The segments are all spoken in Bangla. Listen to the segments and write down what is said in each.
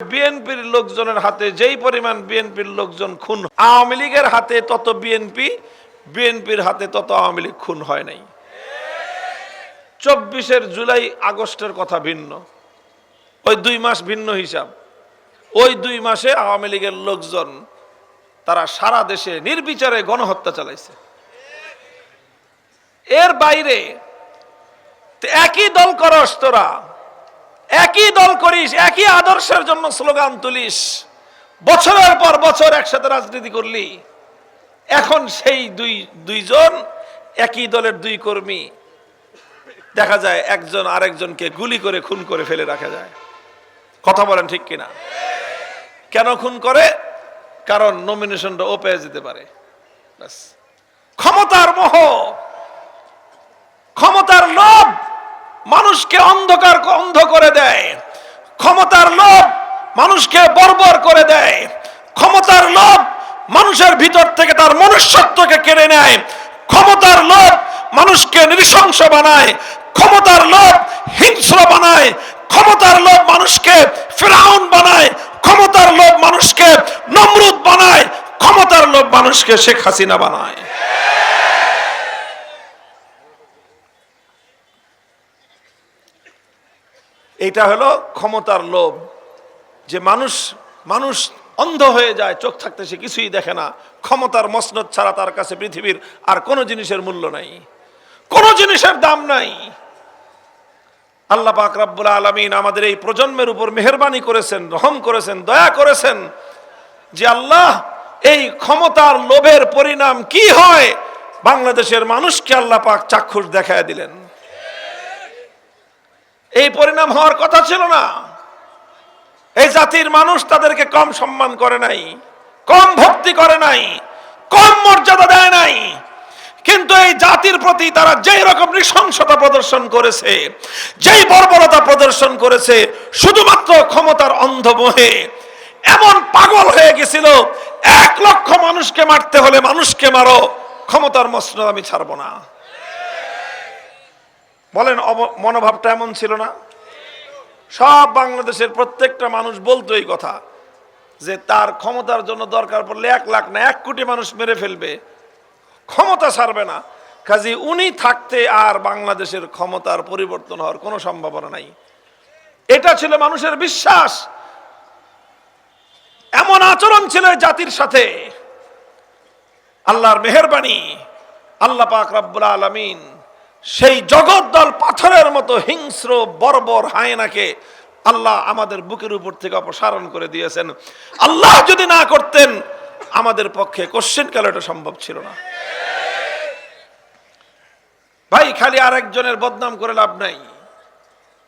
বিএনপির লোকজনের হাতে যেই পরিমাণ বিএনপির লোকজন খুন, আওয়ামী লীগের হাতে তত বিএনপি, বিএনপির হাতে তত আওয়ামী লীগ খুন হয় নাই। চব্বিশের জুলাই আগস্টের কথা ভিন্ন। ওই দুই মাস ভিন্ন হিসাব। ওই দুই মাসে আওয়ামী লীগের লোকজন, তারা সারা দেশে নির্বিচারে গণহত্যা চালাইছে। এর বাইরে, একই দল করস তোরা একই দল করিস, একই আদর্শের জন্য স্লোগান তুলিস। বছরের পর বছর একসাথে রাজনীতি করলি। এখন সেই দুই, দুইজন একই দলের দুই কর্মী। দেখা যায় একজন আরেকজনকে গুলি করে, খুন করে ফেলে রাখা যায়। কথা বলেন ঠিক কিনা? কেন খুন করে? কারণ নমিনেশনটা ও পেয়ে যেতে পারে। ক্ষমতার মোহ, ক্ষমতার লোভ। মানুষকে অন্ধকার অন্ধ করে দেয়। ক্ষমতার লোভ মানুষকে বর্বর করে দেয়। ক্ষমতার লোভ মানুষের ভিতর থেকে তার মনুষ্যত্বকে কেড়ে নেয়। ক্ষমতার লোভ মানুষকে নৃশংস বানায়। ক্ষমতার লোভ হিংস্র বানায়। ক্ষমতার লোভ মানুষকে ফেরাউন বানায়। ক্ষমতার লোভ মানুষকে নমরুদ বানায়। ক্ষমতার লোভ মানুষকে শেখ হাসিনা বানায়। এটা হলো ক্ষমতার লোভ। যে মানুষ মানুষ অন্ধ হয়ে যায়, চোখ থাকতে সে কিছুই দেখে না। ক্ষমতার মসনদ ছাড়া তার কাছে পৃথিবীর আর কোনো জিনিসের মূল্য নাই। কোনো জিনিসের দাম নাই। আল্লাহ পাক রাব্বুল আলামিন আমাদের এই প্রজন্মের উপর মেহরবানি করেছেন, রহম করেছেন, দয়া করেছেন যে আল্লাহ, এই ক্ষমতার লোভের পরিণাম কি হয়? বাংলাদেশের মানুষকে আল্লাহ পাক চাক্ষুষ দেখায় দিলেন। এই পরিণাম হওয়ার কথা ছিল না। এই জাতির মানুষ তাদেরকে কম সম্মান করে নাই, কম ভক্তি করে নাই, কম মর্যাদা দেয় নাই। কিন্তু এই জাতির প্রতি তারা যেই রকম নৃশংসতা প্রদর্শন করেছে, যেই বর্বরতা প্রদর্শন করেছে, শুধুমাত্র ক্ষমতার অন্ধমোহে, এমন পাগল হয়ে গেছিল, এক লক্ষ মানুষকে মারতে হলে মানুষকে মারো, ক্ষমতার মসনদ আমি ছাড়বো না। বলেন মনোভাবটা এমন ছিল না? সব বাংলাদেশের প্রত্যেকটা মানুষ বলতো এই কথা, যে তার ক্ষমতার জন্য দরকার পড়লে এক লাখ না এক কোটি মানুষ মেরে ফেলবে। ক্ষমতা ছাড়বে না। কাজে উনি থাকতে আর বাংলাদেশের ক্ষমতার পরিবর্তন হওয়ার কোনো সম্ভাবনা নাই। এটা ছিল মানুষের বিশ্বাস। এমন আচরণ ছিল জাতির সাথে। আল্লাহর মেহরবানি। আল্লাহ পাক রব্বুল আলামিন সেই জগদ্দল পাথরের মতো হিংস্র, বর্বর হায়নাকে আল্লাহ আমাদের বুকের উপর থেকে অপসারণ করে দিয়েছেন। আল্লাহ যদি না করতেন, আমাদের পক্ষে কোশ্চেন কাল এটা সম্ভব ছিল না? ভাই, খালি আরেকজনের বদনাম করে লাভ নাই।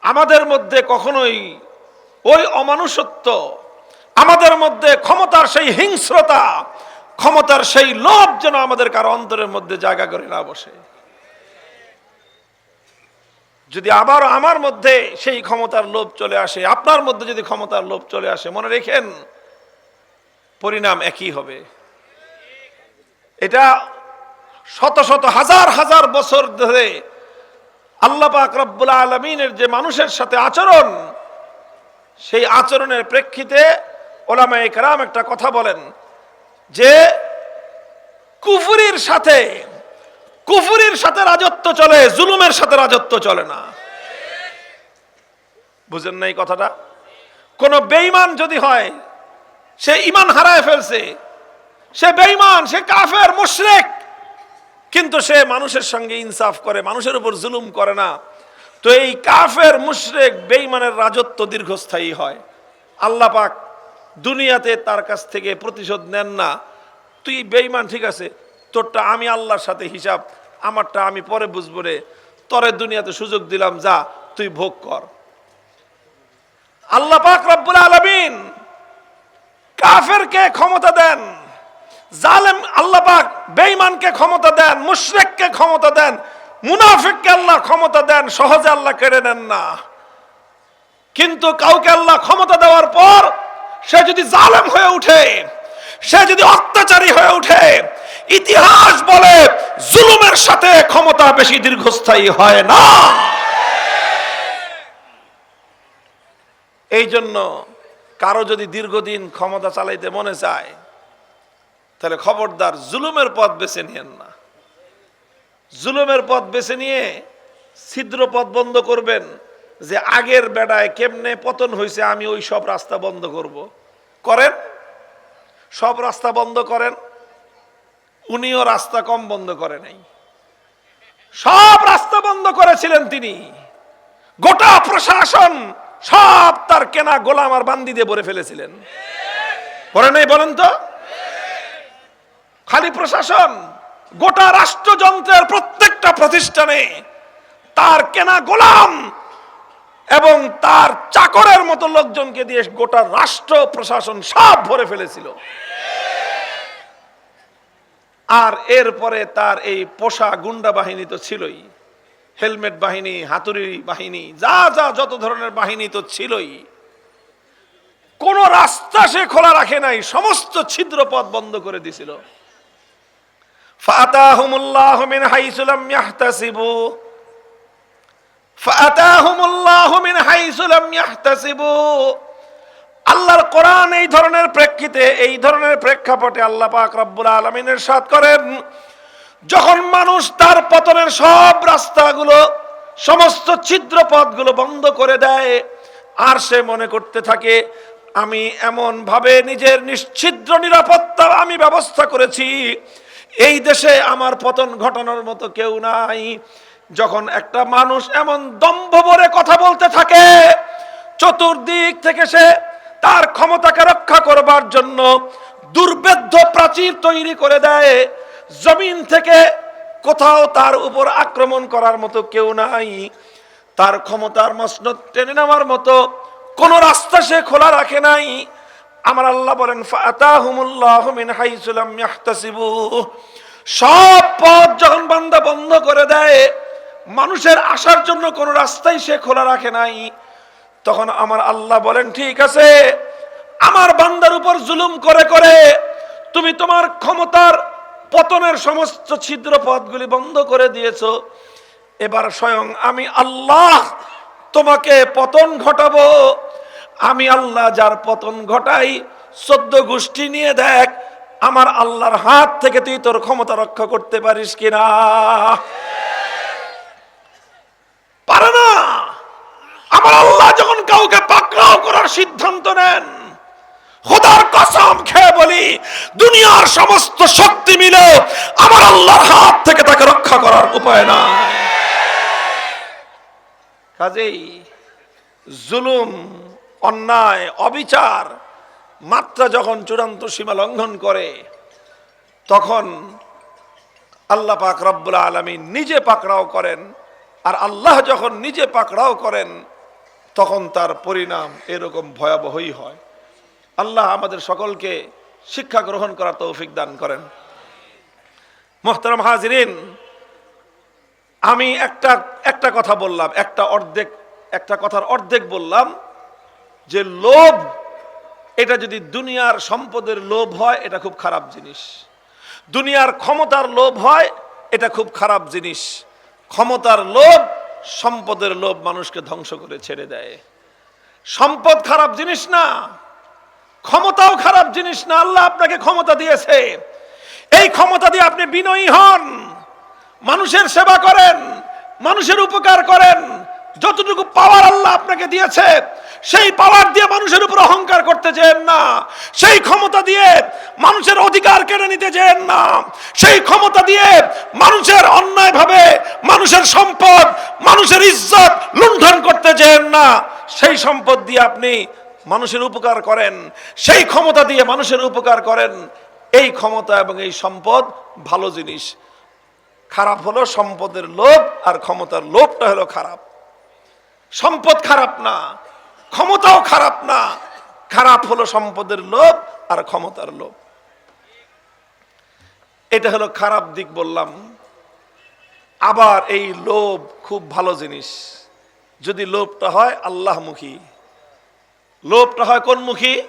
আমাদের মধ্যে কখনোই ওই অমানুষত্ব, আমাদের মধ্যে ক্ষমতার সেই হিংস্রতা, ক্ষমতার সেই লোভ যেন আমাদের কারও অন্তরের মধ্যে জায়গা করে না বসে। যদি আবার আমার মধ্যে সেই ক্ষমতার লোভ চলে আসে, আপনার মধ্যে যদি ক্ষমতার লোভ চলে আসে, মনে রেখেন, পরিণাম একই হবে। এটা শত শত হাজার হাজার বছর ধরে আল্লাহ পাক আলমিনের যে মানুষের সাথে আচরণ, সেই আচরণের প্রেক্ষিতে ওলামা একরাম একটা কথা বলেন যে, কুফুরির সাথে কুফুরির সাথে রাজত্ব চলে, জুলুমের সাথে রাজত্ব চলে না। বুঝেন না এই কথাটা? কোন বেঈমান যদি হয়, সে ইমান হারায় ফেলছে। সে বেঈমান, সে কাফের, মুশরেক। কিন্তু সে মানুষের সঙ্গে ইনসাফ করে, মানুষের উপর জুলুম করে না। তো এই কাফের, মুশরেক বেইমানের রাজত্ব দীর্ঘস্থায়ী হয়। আল্লাহ পাক দুনিয়াতে তার কাছ থেকে প্রতিশোধ নেন না। তুই বেঈমান, ঠিক আছে? তোরটা আমি আল্লাহর সাথে হিসাব আমারটা আমি পরে বুঝব রে। তরে দুনিয়াতে সুযোগ দিলাম, যা, তুই ভোগ কর। আল্লাহ পাক রব্বুল আলামিন কাফেরকে ক্ষমতা দেন, জালেম আল্লাহ পাক বেঈমানকে ক্ষমতা দেন, মুশরিককে ক্ষমতা দেন, মুনাফিককে আল্লাহ ক্ষমতা দেন, সহজে আল্লাহ কেড়ে নেন না। কিন্তু কাউকে আল্লাহ ক্ষমতা দেওয়ার পর সে যদি জালেম হয়ে উঠে, সে যদি অত্যাচারী হয়ে উঠে ইতিহাস বলে, জুলুমের সাথে ক্ষমতা বেশি দীর্ঘস্থায়ী হয় না। এই জন্য কারও যদি দীর্ঘদিন ক্ষমতা চালাইতে মনে চায়, তাহলে খবরদার জুলুমের পথ বেছে নিয়েন না। জুলুমের পথ বেছে নিয়ে ছিদ্র পথ বন্ধ করবেন যে আগের বেড়ায় কেমনে পতন হয়েছে আমি ওই সব রাস্তা বন্ধ করব। করেন? সব রাস্তা বন্ধ করেন? উনিও রাস্তা কম বন্ধ করে নাই। সব রাস্তা বন্ধ করেছিলেন তিনি। গোটা প্রশাসন সব তার কেনা গোলাম আর বান্দি দিয়ে ভরে ফেলেছিলেন। পরে নাই বলেন তো? খালি প্রশাসন, গোটা রাষ্ট্রযন্ত্রের প্রত্যেকটা প্রতিষ্ঠানে তার কেনা গোলাম এবং তার চাকরের মতো লোকজনকে দিয়ে গোটা রাষ্ট্র, প্রশাসন সব ভরে ফেলেছিল। আর এরপরে তার এই পোষা গুন্ডা বাহিনী তো ছিলই। হেলমেট বাহিনী, হাতুড়ি বাহিনী, যা যা, যত ধরনের বাহিনী তো ছিলই। কোন রাস্তা সে খোলা রাখে নাই, সমস্ত ছিদ্র পথ বন্ধ করে দিছিল। ফাতাহুমুল্লাহ মিন হাইসু ইয়াহতাসিবু। ফাতাহুমুল্লাহ মিন হাইসু লাম ইয়াহতাসিবু। আল্লাহর কোরআন এই ধরনের প্রেক্ষিতে, এই ধরনের প্রেক্ষাপটে আল্লাহ পাক রব্বুল আলমিনের সাথ করেন, যখন মানুষ তার পতনের সব রাস্তাগুলো, সমস্ত ছিদ্র পথগুলো বন্ধ করে দেয়, আর সে মনে করতে থাকে, আমি এমন ভাবে নিজের নিশ্ছিদ্র নিরাপত্তা আমি ব্যবস্থা করেছি, এই দেশে আমার পতন ঘটানোর মতো কেউ নাই। যখন একটা মানুষ এমন দম্ভ ভরে কথা বলতে থাকে, চতুর্দিক থেকে সে তার ক্ষমতাকে রক্ষা করবার জন্য দুর্বেদ্য প্রাচীর তৈরি করে দেয়। জমিন থেকে কোথাও তার উপর আক্রমণ করার মতো কেউ নাই। তার ক্ষমতার মসনদ টেনে নেওয়ার মতো কোন রাস্তা সে খোলা রাখে নাই। আমার আল্লাহ বলেন সব পথ যখন বান্দা বন্ধ করে দেয়, মানুষের আসার জন্য কোন রাস্তাই সে খোলা রাখে নাই। তখন আমার আল্লাহ বলেন, ঠিক আছে, আমার বান্দার উপর জুলুম করে করে তুমি তোমার ক্ষমতার পতনের সমস্ত ছিদ্র পথগুলি বন্ধ করে দিয়েছ। এবার স্বয়ং আমি আল্লাহ তোমাকে পতন ঘটাবো। আমি আল্লাহ যার পতন ঘটাই, চোদ্দ গোষ্ঠী নিয়ে দেখ, আমার আল্লাহর হাত থেকে তুই তোর ক্ষমতা রক্ষা করতে পারিস কিনা? পারে না। আল্লাহ যখন কাউকে পাকড়াও করার সিদ্ধান্ত নেন, খোদার কসম খেয়ে বলি, দুনিয়ার সমস্ত শক্তি মিলে আমার আল্লাহর হাত থেকে তাকে রক্ষা করার উপায় নাই। কাজেই জুলুম, অন্যায়, অবিচার, মাত্রা যখন চূড়ান্ত সীমা লঙ্ঘন করে, তখন আল্লাহ পাক রব্বুল আলমী নিজে পাকড়াও করেন, আর আল্লাহ যখন নিজে পাকড়াও করেন তখন তার পরিণাম এরকম ভয়াবহই হয়। আল্লাহ আমাদের সকলকে শিক্ষা গ্রহণ করার তৌফিক দান করেন। মোহতারাম হাজিরিন, আমি একটা একটা কথা বললাম, একটা অর্ধেক, একটা কথার অর্ধেক বললাম যে লোভ, এটা যদি দুনিয়ার সম্পদের লোভ হয়, এটা খুব খারাপ জিনিস। দুনিয়ার ক্ষমতার লোভ হয়, এটা খুব খারাপ জিনিস। ক্ষমতার লোভ সম্পদের লোভ মানুষকে ধ্বংস করে ছেড়ে দেয়। সম্পদ খারাপ জিনিস না, ক্ষমতাও খারাপ জিনিস না, আল্লাহ আপনাকে ক্ষমতা দিয়েছে। এই ক্ষমতা দিয়ে আপনি বিনয়ী হন, মানুষের সেবা করেন, মানুষের উপকার করেন যতটুকু পাওয়ার আল্লাহ আপনাকে দিয়েছে, সেই পাওয়ার দিয়ে মানুষের উপর অহংকার করতে চেন না। সেই ক্ষমতা দিয়ে মানুষের অধিকার কেড়ে নিতে চেন না। সেই ক্ষমতা দিয়ে মানুষের অন্যায় ভাবে মানুষের সম্পদ, মানুষের ইজ্জত লুণ্ঠন করতে চেন না। সেই সম্পদ দিয়ে আপনি মানুষের উপকার করেন। সেই ক্ষমতা দিয়ে মানুষের উপকার করেন। এই ক্ষমতা এবং এই সম্পদ ভালো জিনিস। খারাপ হলো সম্পদের লোভ, আর ক্ষমতার লোভটা হলো খারাপ। সম্পদ খারাপ না, ক্ষমতাও খারাপ না। খারাপ হলো সম্পদের লোভ আর ক্ষমতার লোভ। এটা হলো খারাপ দিক বললাম। আবার এই লোভ খুব ভালো জিনিস। যদি লোভটা হয় আল্লাহমুখী। লোভটা হয় কোন মুখী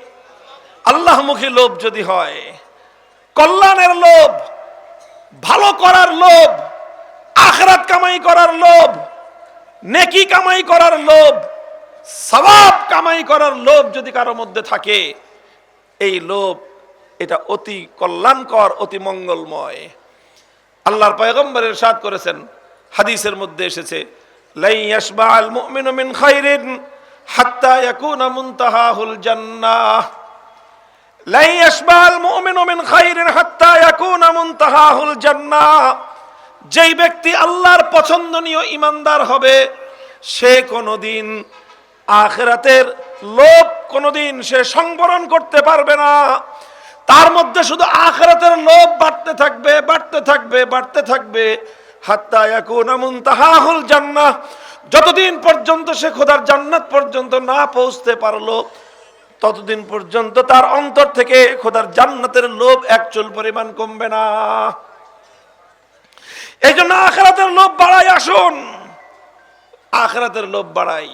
আল্লাহমুখী লোভ যদি হয়, কল্যাণের লোভ, ভালো করার লোভ, আখরাত কামাই করার লোভ নেকি কামাই করার লোভ, সবাব কামাই করার লোভ যদি কারও মধ্যে থাকে, এই লোভ এটা অতি কল্যাণকর, অতি মঙ্গলময়। আল্লাহর পয়গম্বর ইরশাদ করেছেন, হাদিসের মধ্যে এসেছে জান্নাহ। যেই ব্যক্তি আল্লাহর পছন্দনীয় ইমানদার হবে, সে কোনোদিন আখেরাতের লোভ কোনোদিন সে সংবরণ করতে পারবে না। তার মধ্যে শুধু আখেরাতের লোভ বাড়তে থাকবে বাড়তে থাকবে বাড়তে থাকবে। জান্নাহ। যতদিন পর্যন্ত সে খোদার জান্নাত পর্যন্ত না পৌঁছতে পারল, ততদিন পর্যন্ত তার অন্তর থেকে খোদার জান্নাতের লোভ এক চুল পরিমাণ কমবে না। এই জন্য আখেরাতের লোভ বাড়াই, আসুন। আখেরাতের লোভ বাড়াই।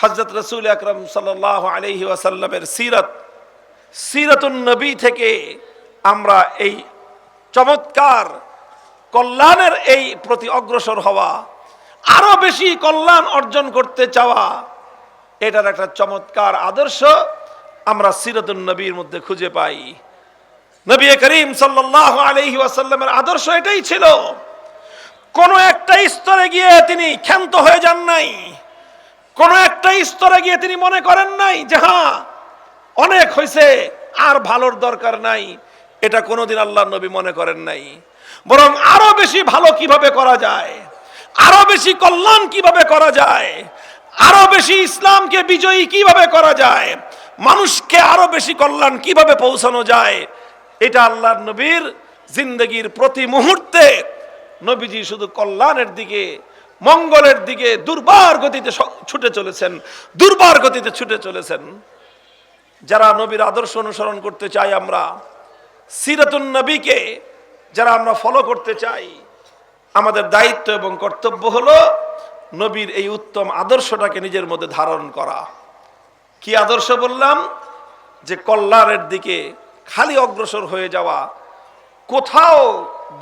হজরত রসুল আকরম সাল আলহি ওয়াসাল্লামের সিরত, সিরতুন নবী থেকে আমরা এই চমৎকার কল্যাণের এই প্রতি অগ্রসর হওয়া, আরও বেশি কল্যাণ অর্জন করতে চাওয়া, এটার একটা চমৎকার আদর্শ আমরা সিরতুন নবীর মধ্যে খুঁজে পাই। নবী করিম সাল্লাহ আলহি ওয়াসাল্লামের আদর্শ এটাই ছিল। কোন একটা স্তরে গিয়ে তিনি ক্ষান্ত হয়ে যান নাই। কোন একটা স্তরে গিয়ে তিনি মনে করেন নাই যে হ্যাঁ অনেক হয়েছে আর ভালোর দরকার নাই। এটা কোনোদিন আল্লাহ নবী মনে করেন নাই। বরং আরও বেশি ভালো কীভাবে করা যায়? আরও বেশি কল্যাণ কীভাবে করা যায়? আরও বেশি ইসলামকে বিজয়ী কীভাবে করা যায়? মানুষকে আরও বেশি কল্যাণ কীভাবে পৌঁছানো যায়? এটা আল্লাহর নবীর জিন্দগির প্রতি মুহূর্তে নবীজি শুধু কল্যাণের দিকে, মঙ্গলের দিকে দুর্বার গতিতে ছুটে চলেছেন, দুর্বার গতিতে ছুটে চলেছেন। যারা নবীর আদর্শ অনুসরণ করতে চাই আমরা, সিরাতুন নবীকে যারা আমরা ফলো করতে চাই, আমাদের দায়িত্ব এবং কর্তব্য হলো নবীর এই উত্তম আদর্শটাকে নিজের মধ্যে ধারণ করা। কি আদর্শ বললাম? যে কল্যাণের দিকে খালি অগ্রসর হয়ে যাওয়া, কোথাও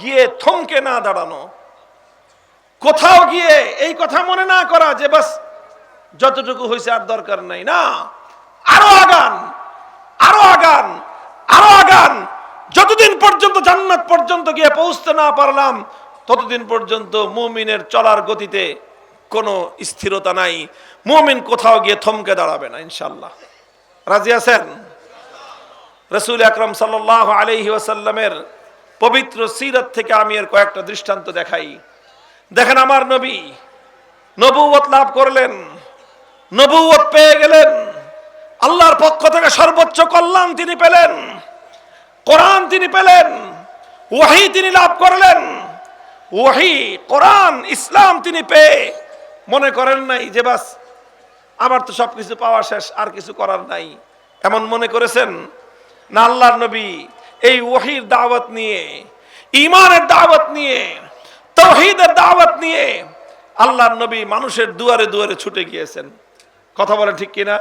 গিয়ে থমকে না দাঁড়ানো, কোথাও গিয়ে এই কথা মনে না করা যে বাস যতটুকু হয়েছে আর দরকার নাই। না, আরও আগান আরও আগান আরও আগান। যতদিন পর্যন্ত জান্নাত পর্যন্ত গিয়ে পৌঁছতে না পারলাম, ততদিন পর্যন্ত মুমিনের চলার গতিতে কোনো স্থিরতা নাই। মুমিন কোথাও গিয়ে থমকে দাঁড়াবে না ইনশাল্লাহ রাজি আছেন? রসুল আকরম সাল আলহি ওয়াসাল্লামের পবিত্র সিরত থেকে আমি এর কয়েকটা দৃষ্টান্ত দেখাই। দেখেন আমার নবী নবুয়ত লাভ করলেন নবুয়ত পেয়ে গেলেন, আল্লাহর পক্ষ থেকে সর্বোচ্চ কল্যাণ তিনি পেলেন, কোরআন তিনি পেলেন, ওয়াহি তিনি লাভ করলেন, ওয়াহি, কোরআন, ইসলাম তিনি পেয়ে, মনে করেন নাই যে বাস, আমার তো সবকিছু পাওয়া শেষ, আর কিছু করার নাই। এমন মনে করেছেন না আল্লাহর নবী, এই ওহির দাওয়াত নিয়ে ইমানের দাওয়াত নিয়ে, তৌহিদের দাওয়াত নিয়ে আল্লাহর নবী মানুষের দুয়ারে দুয়ারে ছুটে গিয়েছেন। কথা বলে ঠিক কিনা?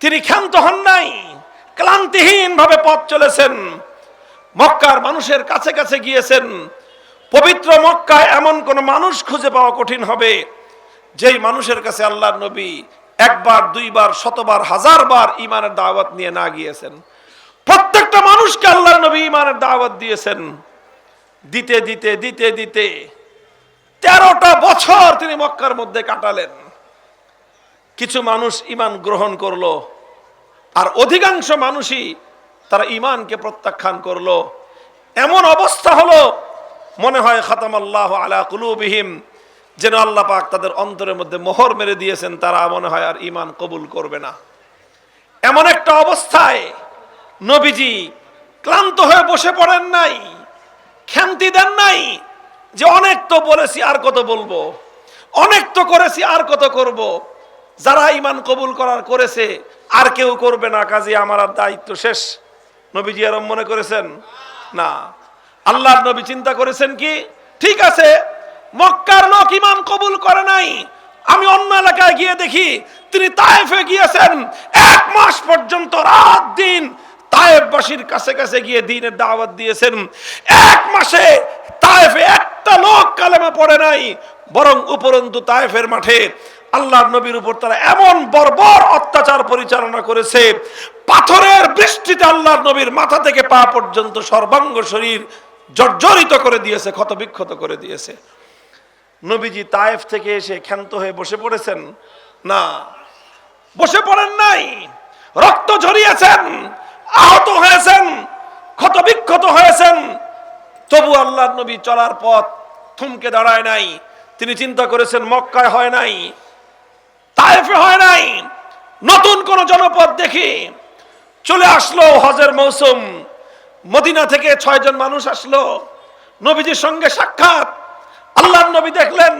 তিনি ক্ষান্ত হন নাই ক্লান্তিহীন ভাবে পথ চলেছেন। মক্কার মানুষের কাছে কাছে গিয়েছেন। পবিত্র মক্কায় এমন কোন মানুষ খুঁজে পাওয়া কঠিন হবে, যেই মানুষের কাছে আল্লাহর নবী একবার, দুইবার, শতবার, হাজারবার ইমানের দাওয়াত নিয়ে না গিয়েছেন। প্রত্যেকটা মানুষকে আল্লাহ নবী ইমানের দাওয়াত দিয়েছেন। দিতে দিতে দিতে দিতে তেরোটা বছর তিনি মক্কার মধ্যে কাটালেন। কিছু মানুষ ইমান গ্রহণ করল, আর অধিকাংশ মানুষই তারা ইমানকে প্রত্যাখ্যান করল। এমন অবস্থা হলো, মনে হয় খাতাম আল্লাহ আলা কুলুবিহিম, যেন আল্লাহ পাক তাদের অন্তরের মধ্যে মোহর মেরে দিয়েছেন, তারা মনে হয় আর ইমান কবুল করবে না। এমন একটা অবস্থায় নবীজি ক্লান্ত হয়ে বসে পড়েন নাই ক্ষান্তি দেন নাই যে অনেক তো বলেছি আর কত বলব, অনেক তো করেছি আর কত করব। যারা ইমান কবুল করার করেছে, আর কেউ করবে না, কাজে আমার আর দায়িত্ব শেষ। নবীজি এরম মনে করেছেন? না। আল্লাহর নবী চিন্তা করেছেন কি? ঠিক আছে, মক্কার লোক ইমান কবুল করে নাই, আমি অন্য এলাকায় গিয়ে দেখি তিনি তায়েফে গিয়েছেন, এক মাস পর্যন্ত রাত দিন তায়েফবাসীর কাছে কাছে গিয়ে দিনের দাওয়াত দিয়েছেন। এক মাসে তায়েফে একটা লোক কালেমা পড়ে নাই, বরং উপরন্তু তায়েফের মাঠে আল্লাহর নবীর উপর তারা এমন বর্বর অত্যাচার পরিচালনা করেছে, পাথরের বৃষ্টিতে আল্লাহর নবীর মাথা থেকে পা পর্যন্ত সর্বাঙ্গ শরীর জর্জরিত করে দিয়েছে, ক্ষতবিক্ষত করে দিয়েছে। নবীজি তায়েফ থেকে এসে ক্ষান্ত হয়ে বসে পড়েছেন? না, বসে পড়েন নাই, রক্ত ঝরিয়েছেন আহত হয়েছেন, ক্ষতবিক্ষত হয়েছেন। তবু আল্লাহ নবী চলার পথ থমকে দাঁড়ায় নাই। তিনি চিন্তা করেছেন, মক্কায় হয় নাই, তায়েফে হয় নাই, নতুন কোন জনপদ দেখি। চলে আসলো হজের মৌসুম। মদিনা থেকে ছয়জন মানুষ আসলো। নবীজির সঙ্গে সাক্ষাৎ। আল্লাহ নবী দেখলেন,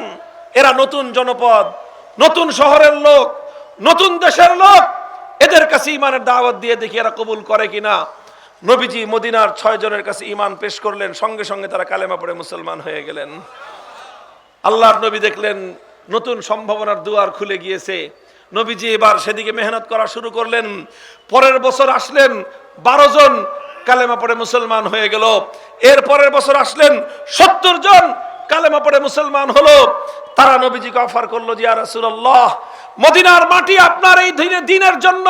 এরা নতুন জনপদ, নতুন শহরের লোক, নতুন দেশের লোক। এদের কাছে ইমানের দাওয়াত দিয়ে দেখি এরা কবুল করে কিনা। নবীজি মদিনার ছয় জনের কাছে ইমান পেশ করলেন, সঙ্গে সঙ্গে তারা কালেমা পড়ে মুসলমান হয়ে গেলেন। আল্লাহর নবী দেখলেন, নতুন সম্ভাবনার দুয়ার খুলে গিয়েছে। নবীজি এবার সেদিকে মেহনত করা শুরু করলেন। পরের বছর আসলেন, বারো জন কালেমা পড়ে মুসলমান হয়ে গেল। এর পরের বছর আসলেন, সত্তর জন কালেমা পড়ে মুসলমান হলো। তারা নবীজিকে অফার করল যে রাসূলুল্লাহ, মদিনার মাটি আপনার এই দিনে দিনের জন্য,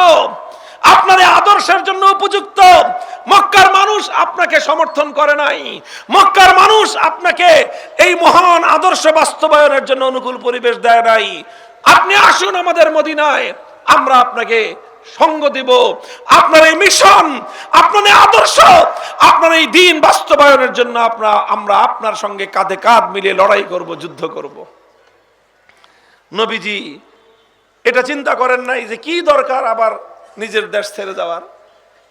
আপনার আদর্শের জন্য উপযুক্ত। মক্কার মানুষ আপনাকে সমর্থন করে নাই। মক্কার মানুষ আপনাকে এই মহান আদর্শ বাস্তবায়নের জন্য অনুকূল পরিবেশ দেয় নাই। আপনি আসুন আমাদের মদিনায়, আমরা আপনাকে সঙ্গ দিব। আপনার এই মিশন, আপনার এই আদর্শ, আপনার এই দিন বাস্তবায়নের জন্য আমরা আমরা আপনার সঙ্গে কাঁধে কাঁধ মিলিয়ে লড়াই করব, যুদ্ধ করব। নবীজি এটা চিন্তা করেন নাই যে কি দরকার আবার নিজের দেশ ছেড়ে যাওয়ার?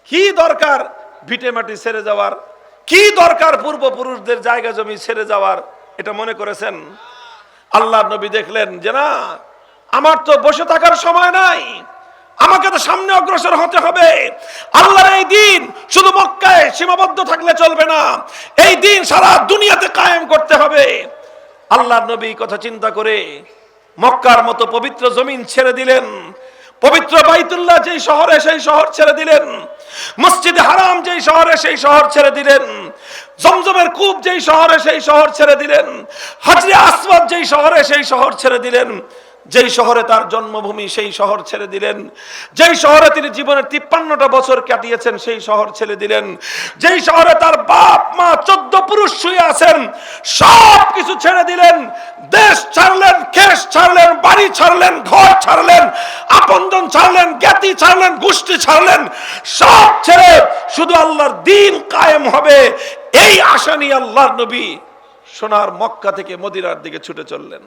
কি দরকার ভিটে মাটি ছেড়ে যাওয়ার? কি দরকার পূর্বপুরুষদের জায়গা জমি ছেড়ে যাওয়ার? এটা মনে করেছেন? আল্লাহ নবী দেখলেন যে না, আমার তো বসে থাকার সময় নাই। আমাকে তো সামনে অগ্রসর হতে হবে। আল্লাহর এই দিন শুধু মক্কায় সীমাবদ্ধ থাকলে চলবে না। এই দিন সারা দুনিয়াতে কায়েম করতে হবে। আল্লাহর নবী কথা চিন্তা করে মক্কার মতো পবিত্র জমিন ছেড়ে দিলেন। পবিত্র বাইতুল্লাহ যেই শহরে সেই শহর ছেড়ে দিলেন। মসজিদ হারাম যেই শহরে সেই শহর ছেড়ে দিলেন। জমজমের কূপ যেই শহরে সেই শহর ছেড়ে দিলেন। হাজরে আসবাদ যেই শহরে সেই শহর ছেড়ে দিলেন। যেই শহরে তার জন্মভূমি, সেই শহর ছেড়ে দিলেন। যেই শহরে তিনি জীবনের তিপ্পান্নটা বছর কাটিয়েছেন, সেই শহর ছেড়ে দিলেন। যেই শহরে তার বাপ, মা, চোদ্দ পুরুষ শুয়ে আছেন সব কিছু ছেড়ে দিলেন। দেশ ছাড়লেন খেস ছাড়লেন, বাড়ি ছাড়লেন, ঘর ছাড়লেন, আপনজন ছাড়লেন, জ্ঞাতি ছাড়লেন, গোষ্ঠী ছাড়লেন, সব ছেড়ে শুধু আল্লাহর দিন কায়েম হবে। এই আশা নিয়ে আল্লাহর নবী সোনার মক্কা থেকে মদিরার দিকে ছুটে চললেন।